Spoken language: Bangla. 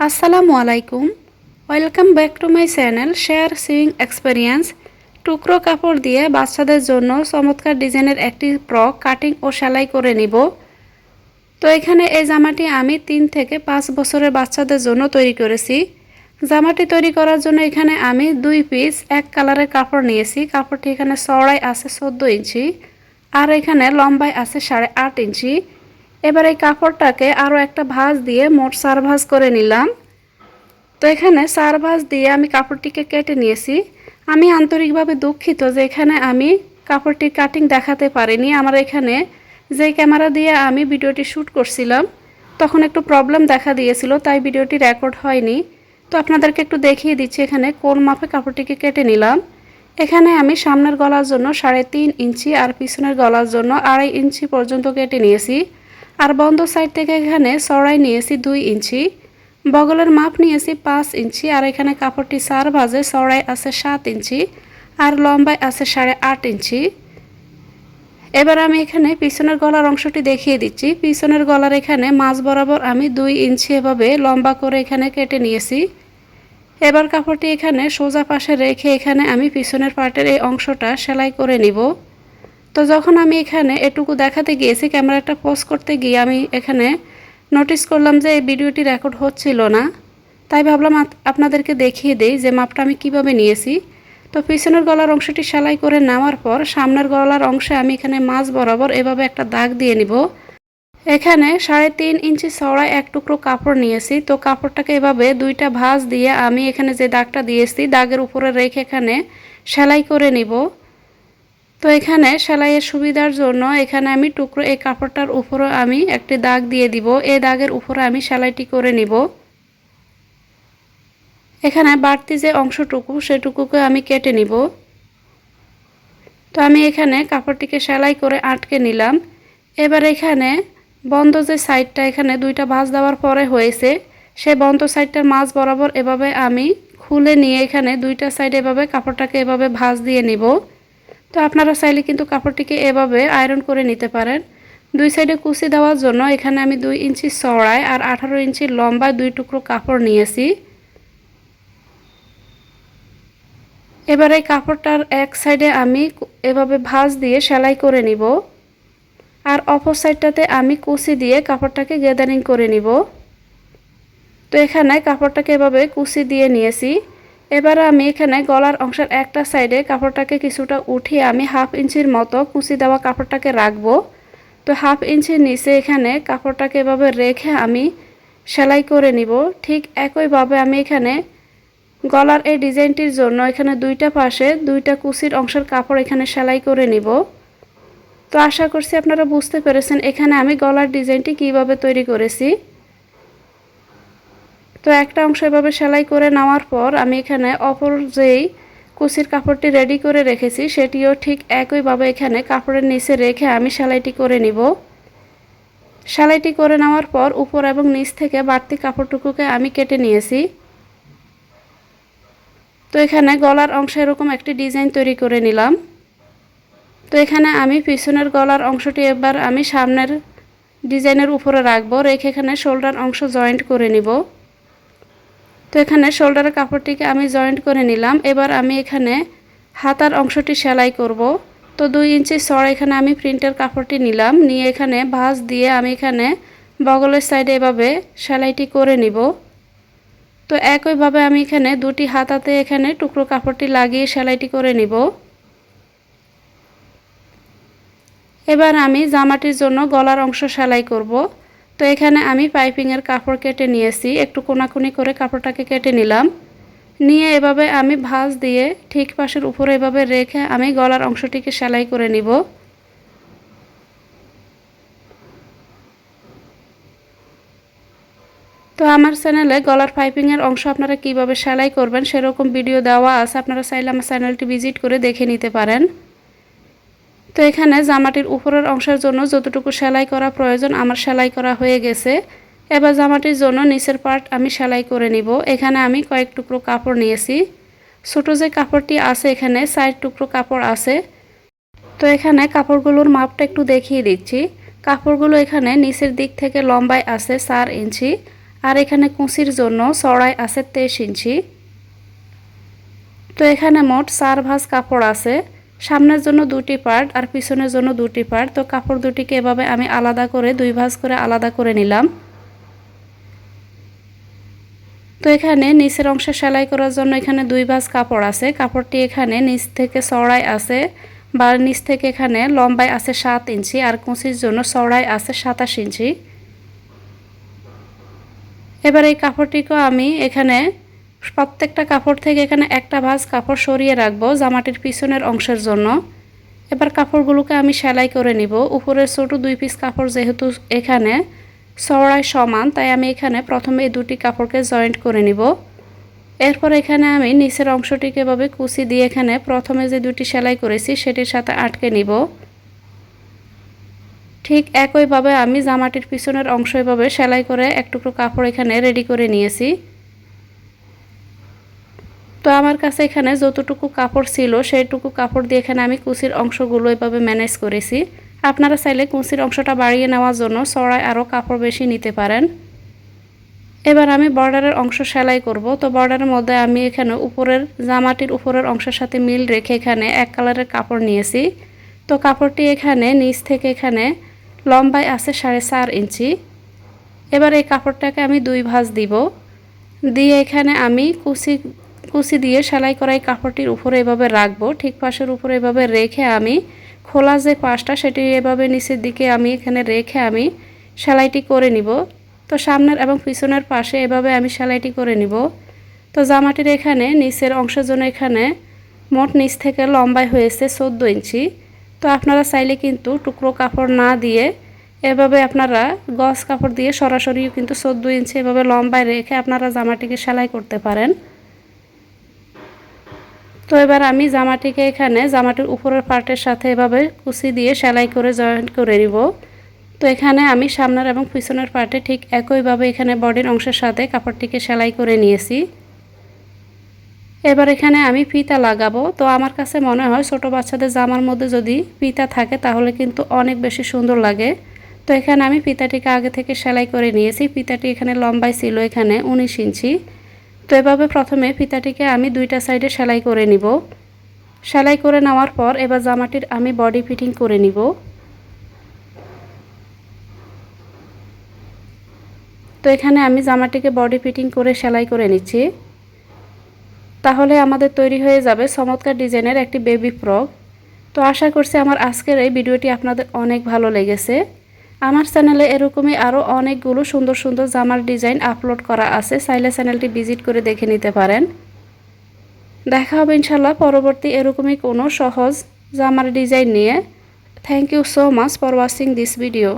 আসসালামু আলাইকুম। Welcome back to my channel share sewing experience টুকরো কাপড় দিয়ে বাচ্চাদের জন্য চমৎকার ডিজাইনের একটি ফ্রক কাটিং ও সেলাই করে নিব। তো এখানে এই জামাটি আমি তিন থেকে পাঁচ বছরের বাচ্চাদের জন্য তৈরি করেছি। জামাটি তৈরি করার জন্য এখানে আমি দুই পিস এক কালারের কাপড় নিয়েছি। কাপড়টি এখানে চড়াই আছে চোদ্দ ইঞ্চি, আর এখানে লম্বায় আছে সাড়ে আট ইঞ্চি। এবার এই কাপড়টাকে আরও একটা ভাঁজ দিয়ে মোট চার ভাঁজ করে নিলাম। তো এখানে চার ভাঁজ দিয়ে আমি কাপড়টিকে কেটে নিয়েছি। আমি আন্তরিকভাবে দুঃখিত যে এখানে আমি কাপড়টির কাটিং দেখাতে পারিনি। আমার এখানে যেই ক্যামেরা দিয়ে আমি ভিডিওটি শ্যুট করছিলাম, তখন একটু প্রবলেম দেখা দিয়েছিল, তাই ভিডিওটি রেকর্ড হয়নি। তো আপনাদেরকে একটু দেখিয়ে দিচ্ছি এখানে কোন মাপে কাপড়টিকে কেটে নিলাম। এখানে আমি সামনের গলার জন্য সাড়ে তিন ইঞ্চি আর পিছনের গলার জন্য আড়াই ইঞ্চি পর্যন্ত কেটে নিয়েছি। আর বন্ধ সাইড থেকে এখানে চড়াই নিয়েছি দুই ইঞ্চি, বগলের মাপ নিয়েছি পাঁচ ইঞ্চি, আর এখানে কাপড়টি চার ভাজে চড়াই আছে সাত ইঞ্চি আর লম্বায় আছে সাড়ে আট ইঞ্চি। এবার আমি এখানে পিছনের গলার অংশটি দেখিয়ে দিচ্ছি। পিছনের গলার এখানে মাছ বরাবর আমি দুই ইঞ্চি এভাবে লম্বা করে এখানে কেটে নিয়েছি। এবার কাপড়টি এখানে সোজা পাশে রেখে এখানে আমি পিছনের পার্টের এই অংশটা সেলাই করে নিব। তো যখন আমি এখানে এটুকু দেখাতে গিয়েছি ক্যামেরাটা পোস্ট করতে গিয়ে আমি এখানে নোটিস করলাম যে এই ভিডিওটি রেকর্ড হচ্ছিল না। তাই ভাবলাম আপনাদেরকে দেখিয়ে দেই যে মাপটা আমি কীভাবে নিয়েছি। তো পিছনের গলার অংশটি সেলাই করে নেওয়ার পর সামনের গলার অংশে আমি এখানে মাছ বরাবর এভাবে একটা দাগ দিয়ে নিব। এখানে সাড়ে তিন ইঞ্চি চড়ায় এক টুকরো কাপড় নিয়েছি। তো কাপড়টাকে এভাবে দুইটা ভাঁজ দিয়ে আমি এখানে যে দাগটা দিয়েছি, দাগের উপরে রেখে এখানে সেলাই করে নিব। তো এখানে সেলাইয়ের সুবিধার জন্য এখানে আমি টুকরো, এই কাপড়টার উপরে আমি একটি দাগ দিয়ে দিব। এই দাগের উপরে আমি সেলাইটি করে নিব। এখানে বাড়তি যে অংশটুকু, সেটুকুকে আমি কেটে নিব। তো আমি এখানে কাপড়টিকে সেলাই করে আটকে নিলাম। এবার এখানে বন্ধ যে সাইডটা, এখানে দুইটা ভাঁজ দেওয়ার পরে হয়েছে, সে বন্ধ সাইডটার মাছ বরাবর এভাবে আমি খুলে নিয়ে এখানে দুইটা সাইড এভাবে কাপড়টাকে এভাবে ভাঁজ দিয়ে নিব। তো আপনারা চাইলে কিন্তু কাপড়টিকে এভাবে আয়রন করে নিতে পারেন। দুই সাইডে কুচি দেওয়ার জন্য এখানে আমি দুই ইঞ্চি চড়ায় আর আঠারো ইঞ্চি লম্বায় দুই টুকরো কাপড় নিয়েছি। এবার কাপড়টার এক সাইডে আমি এভাবে ভাঁজ দিয়ে সেলাই করে নিব। আর অপর সাইডটাতে আমি কুচি দিয়ে কাপড়টাকে গেদারিং করে নিব। তো এখানে কাপড়টাকে এভাবে কুচি দিয়ে নিয়েছি। এবার আমি এখানে গলার অংশের একটা সাইডে কাপড়টাকে কিছুটা উঠিয়ে আমি হাফ ইঞ্চির মতো কুচি দেওয়া কাপড়টাকে রাখব। তো হাফ ইঞ্চির নিচে এখানে কাপড়টাকে এভাবে রেখে আমি সেলাই করে নিব। ঠিক একইভাবে আমি এখানে গলার এই ডিজাইনটির জন্য এখানে দুইটা পাশে দুইটা কুচির অংশের কাপড় এখানে সেলাই করে নিব। তো আশা করছি আপনারা বুঝতে পেরেছেন এখানে আমি গলার ডিজাইনটি কীভাবে তৈরি করেছি। তো একটা অংশ এভাবে সেলাই করে নেওয়ার পর আমি এখানে অপর যেই কুচির কাপড়টি রেডি করে রেখেছি, সেটিও ঠিক একইভাবে এখানে কাপড়ের নিচে রেখে আমি সেলাইটি করে নিব। সেলাইটি করে নেওয়ার পর উপর এবং নিচ থেকে বাড়তি কাপড়টুকুকে আমি কেটে নিয়েছি। তো এখানে গলার অংশে এরকম একটি ডিজাইন তৈরি করে নিলাম। তো এখানে আমি পিছনের গলার অংশটি এবার আমি সামনের ডিজাইনের উপরে রাখব, রেখে এখানে শোল্ডার অংশ জয়েন্ট করে নিব। তো এখানে শোল্ডারের কাপড়টিকে আমি জয়েন্ট করে নিলাম। এবার আমি এখানে হাতার অংশটি সেলাই করব। তো দুই ইঞ্চি সর এখানে আমি প্রিন্টের কাপড়টি নিলাম। নিয়ে এখানে ভাঁজ দিয়ে আমি এখানে বগলের সাইডে এভাবে সেলাইটি করে নিব। তো একইভাবে আমি এখানে দুটি হাতাতে এখানে টুকরো কাপড়টি লাগিয়ে সেলাইটি করে নিব। এবার আমি জামাটির জন্য গলার অংশ সেলাই করব। তো এখানে আমি পাইপিংয়ের কাপড় কেটে নিয়েছি। একটু কোনাকুনি করে কাপড়টাকে কেটে নিলাম। নিয়ে এভাবে আমি ভাঁজ দিয়ে ঠিক পাশের উপরে এভাবে রেখে আমি গলার অংশটিকে সেলাই করে নিব। তো আমার চ্যানেলে গলার পাইপিংয়ের অংশ আপনারা কীভাবে সেলাই করবেন সেরকম ভিডিও দেওয়া আছে। আপনারা চাইলে আমার চ্যানেলটি ভিজিট করে দেখে নিতে পারেন। তো এখানে জামাটির উপরের অংশের জন্য যতটুকু সেলাই করা প্রয়োজন আমার সেলাই করা হয়ে গেছে। এবার জামাটির জন্য নিচের পার্ট আমি সেলাই করে নিব। এখানে আমি কয়েক টুকরো কাপড় নিয়েছি। ছোটো যে কাপড়টি আছে এখানে সাইড টুকরো কাপড় আছে। তো এখানে কাপড়গুলোর মাপটা একটু দেখিয়ে দিচ্ছি। কাপড়গুলো এখানে নিচের দিক থেকে লম্বায় আছে চার ইঞ্চি আর এখানে কুঁচির জন্য চড়াই আছে তেইশ ইঞ্চি। তো এখানে মোট চার ভাঁজ কাপড় আছে। সামনের জন্য দুটি পার্ট আর পিছনের জন্য দুটি পার্ট তো কাপড় দুটিকে এভাবে আমি আলাদা করে দুই ভাঁজ করে আলাদা করে নিলাম। তো এখানে নিচের অংশে সেলাই করার জন্য এখানে দুই ভাঁজ কাপড় আছে। কাপড়টি এখানে নিচ থেকে চড়াই আছে বা নিচ থেকে এখানে লম্বায় আছে সাত ইঞ্চি আর কুঁচির জন্য চড়াই আছে সাতাশ ইঞ্চি। এবার এই কাপড়টিকেও আমি এখানে প্রত্যেকটা কাপড় থেকে এখানে একটা ভাঁজ কাপড় সরিয়ে রাখব জামাটির পিছনের অংশের জন্য। এবার কাপড়গুলোকে আমি সেলাই করে নিব। উপরের ছোটো দুই পিস কাপড় যেহেতু এখানে চড়াই সমান, তাই আমি এখানে প্রথমে এই দুটি কাপড়কে জয়েন্ট করে নিব। এরপর এখানে আমি নিচের অংশটিকে এভাবে কুচি দিয়ে এখানে প্রথমে যে দুটি সেলাই করেছি সেটির সাথে আটকে নিব। ঠিক একইভাবে আমি জামাটির পিছনের অংশ এভাবে সেলাই করে এক টুকরো কাপড় এখানে রেডি করে নিয়েছি। তো আমার কাছে এখানে যতটুকু কাপড় ছিল, সেইটুকু কাপড় দিয়ে এখানে আমি কুচির অংশগুলো এভাবে ম্যানেজ করেছি। আপনারা চাইলে কুচির অংশটা বাড়িয়ে নেওয়ার জন্য চড়ায় আরও কাপড় বেশি নিতে পারেন। এবার আমি বর্ডারের অংশ সেলাই করব। তো বর্ডারের মধ্যে আমি এখানে উপরের জামাটির উপরের অংশের সাথে মিল রেখে এখানে এক কালারের কাপড় নিয়েছি। তো কাপড়টি এখানে নিচ থেকে এখানে লম্বায় আছে সাড়ে চার ইঞ্চি। এবার এই কাপড়টাকে আমি দুই ভাঁজ দিব। দিয়ে এখানে আমি কুচি কুচি দিয়ে সেলাই করাই কাপড়টির উপরে এভাবে রাখব। ঠিক পাশের উপরে এভাবে রেখে আমি খোলা যে পাশটা সেটি এভাবে নিচের দিকে আমি এখানে রেখে আমি সেলাইটি করে নিব। তো সামনের এবং পিছনের পাশে এভাবে আমি সেলাইটি করে নিব। তো জামাটির এখানে নিচের অংশের জন্য এখানে মোট নিচ থেকে লম্বায় হয়েছে চোদ্দ ইঞ্চি। তো আপনারা চাইলে কিন্তু টুকরো কাপড় না দিয়ে এভাবে আপনারা গস কাপড় দিয়ে সরাসরিও কিন্তু চোদ্দ ইঞ্চি এভাবে লম্বায় রেখে আপনারা জামাটিকে সেলাই করতে পারেন। তো এবার আমি জামাটিকে এখানে জামাটির উপরের পার্টের সাথে এভাবে কুচি দিয়ে সেলাই করে জয়েন্ট করে নিব। তো এখানে আমি সামনের এবং পিছনের পার্টে ঠিক একইভাবে এখানে বডির অংশের সাথে কাপড়টিকে সেলাই করে নিয়েছি। এবার এখানে আমি ফিতা লাগাবো। তো আমার কাছে মনে হয় ছোট বাচ্চাদের জামার মধ্যে যদি ফিতা থাকে তাহলে কিন্তু অনেক বেশি সুন্দর লাগে। তো এখানে আমি ফিতাটিকে আগে থেকে সেলাই করে নিয়েছি। ফিতাটি এখানে লম্বাই ছিল এখানে উনিশ ইঞ্চি। তো এভাবে প্রথমে ফিতাটিকে আমি দুইটা সাইডে সেলাই করে নিব। সেলাই করে নেওয়ার পর এবার জামাটির আমি বডি ফিটিং করে নিব। তো এখানে আমি জামাটিকে বডি ফিটিং করে সেলাই করে নিচ্ছি। তাহলে আমাদের তৈরি হয়ে যাবে চমৎকার ডিজাইনের একটি বেবি ফ্রক। তো আশা করছি আমার আজকের এই ভিডিওটি আপনাদের অনেক ভালো লেগেছে। আমার চ্যানেলে এরকমই আরও অনেকগুলো সুন্দর সুন্দর জামার ডিজাইন আপলোড করা আছে। চাইলে চ্যানেলটি ভিজিট করে দেখে নিতে পারেন। দেখা হবে ইনশাল্লাহ পরবর্তী এরকমই কোনো সহজ জামার ডিজাইন নিয়ে। Thank you so much for watching this video